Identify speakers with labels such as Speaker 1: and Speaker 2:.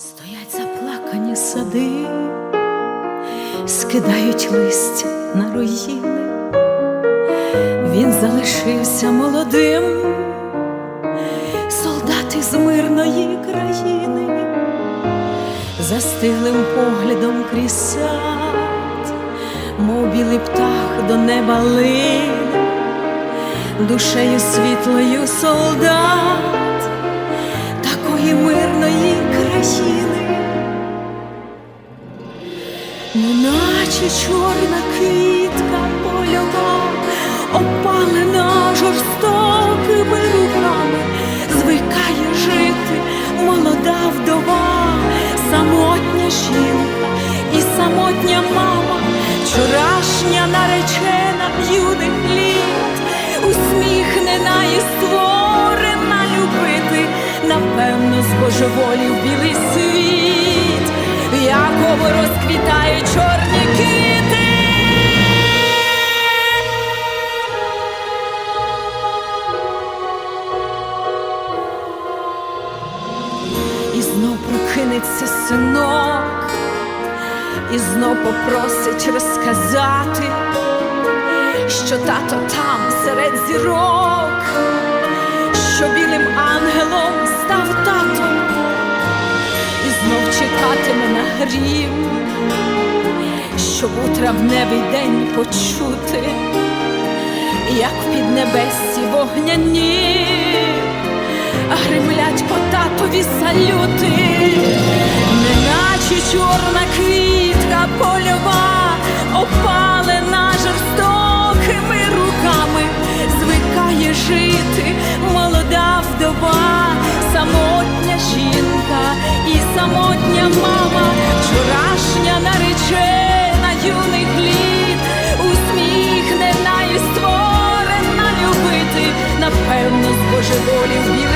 Speaker 1: Стоять заплакані сади, скидають листя на руїни. Він залишився молодим, солдат із мирної країни, застиглим поглядом крізь сад, мов білий птах до неба лине, душею світлою солдат неначе чорна квітка польова, опалена жорстокими руками, звикає жити молода вдова, самотня жінка і самотня мама, вчорашня наречена юних літ, усміхнена і створена любити, напевно, з збожеволів білий світ, в якому розквітають чорні квіти. І знов прокинеться синок, і знов попросить розказати, що тато там серед зірок, що білим ангелом грім, щоб у травневий день почути, як в піднебесі вогняні гримлять по татові салюти, неначе чорна квітка польова, усміхнена